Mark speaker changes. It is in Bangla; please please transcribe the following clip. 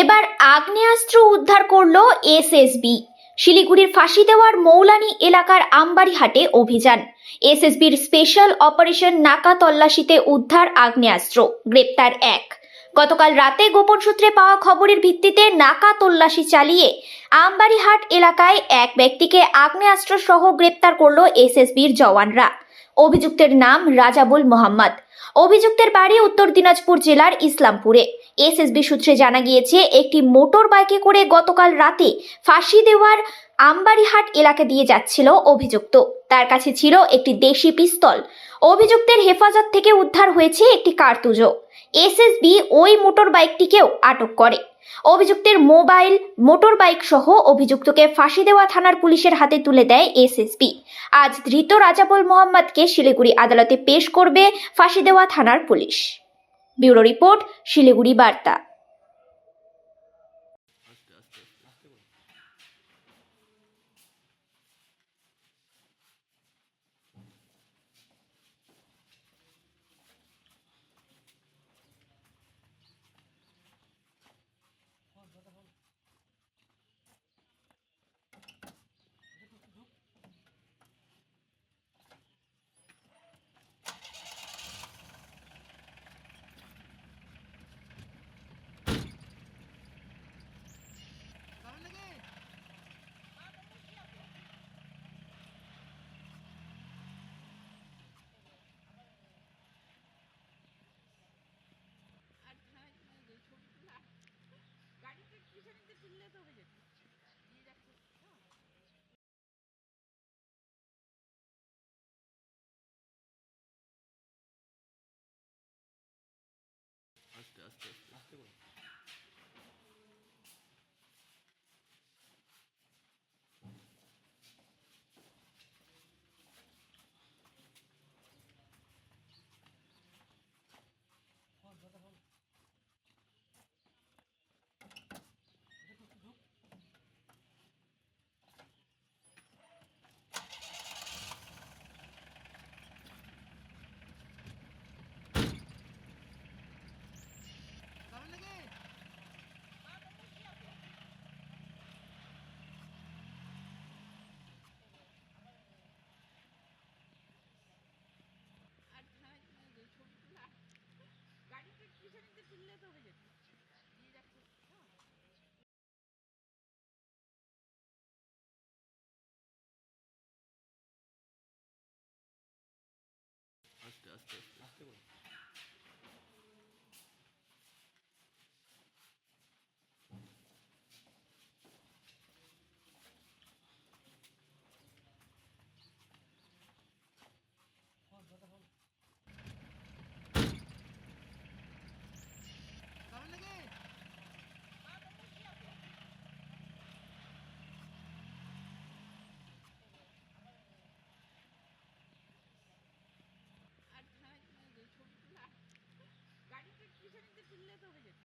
Speaker 1: এবার আগ্নেয়াস্ত্র উদ্ধার করল এসএসবি। শিলিগুড়ির ফাঁসি দেওয়ার মৌলানি এলাকার আমবাড়িহাটে অভিযান। এসএসবির স্পেশাল অপারেশন নাকা তল্লাশিতে উদ্ধার আগ্নেয়াস্ত্র, গ্রেপ্তার এক। গতকাল রাতে গোপন সূত্রে পাওয়া খবরের ভিত্তিতে নাকা তল্লাশি চালিয়ে আমবাড়িহাট এলাকায় এক ব্যক্তিকে আগ্নেয়াস্ত্র সহ গ্রেপ্তার করল এসএসবির জওয়ানরা। অভিযুক্তের নাম রাজাবুল মোহাম্মদ। অভিযুক্তের বাড়ি উত্তর দিনাজপুর জেলার ইসলামপুরে। এসএসবি সূত্রে জানা গিয়েছে, একটি মোটর বাইকে করে গতকাল রাতে ফাঁসি দেওয়ার আমবাড়িহাট এলাকা দিয়ে যাচ্ছিল অভিযুক্ত। তার কাছে ছিল একটি দেশি পিস্তল। অভিযুক্তের হেফাজত থেকে উদ্ধার হয়েছে একটি কার্তুজও এসএসবি ওই মোটর বাইকটিকেও আটক করে। অভিযুক্তের মোবাইল মোটর বাইক সহ অভিযুক্তকে ফাঁসি দেওয়া থানার পুলিশের হাতে তুলে দেয় এসএসপি আজ ধৃত রাজাবুল মোহাম্মদকে শিলিগুড়ি আদালতে পেশ করবে ফাঁসি দেওয়া থানার পুলিশ। ব্যুরো রিপোর্ট, শিলিগুড়ি বার্তা।
Speaker 2: over here. চিনলে তো হয়ে যেত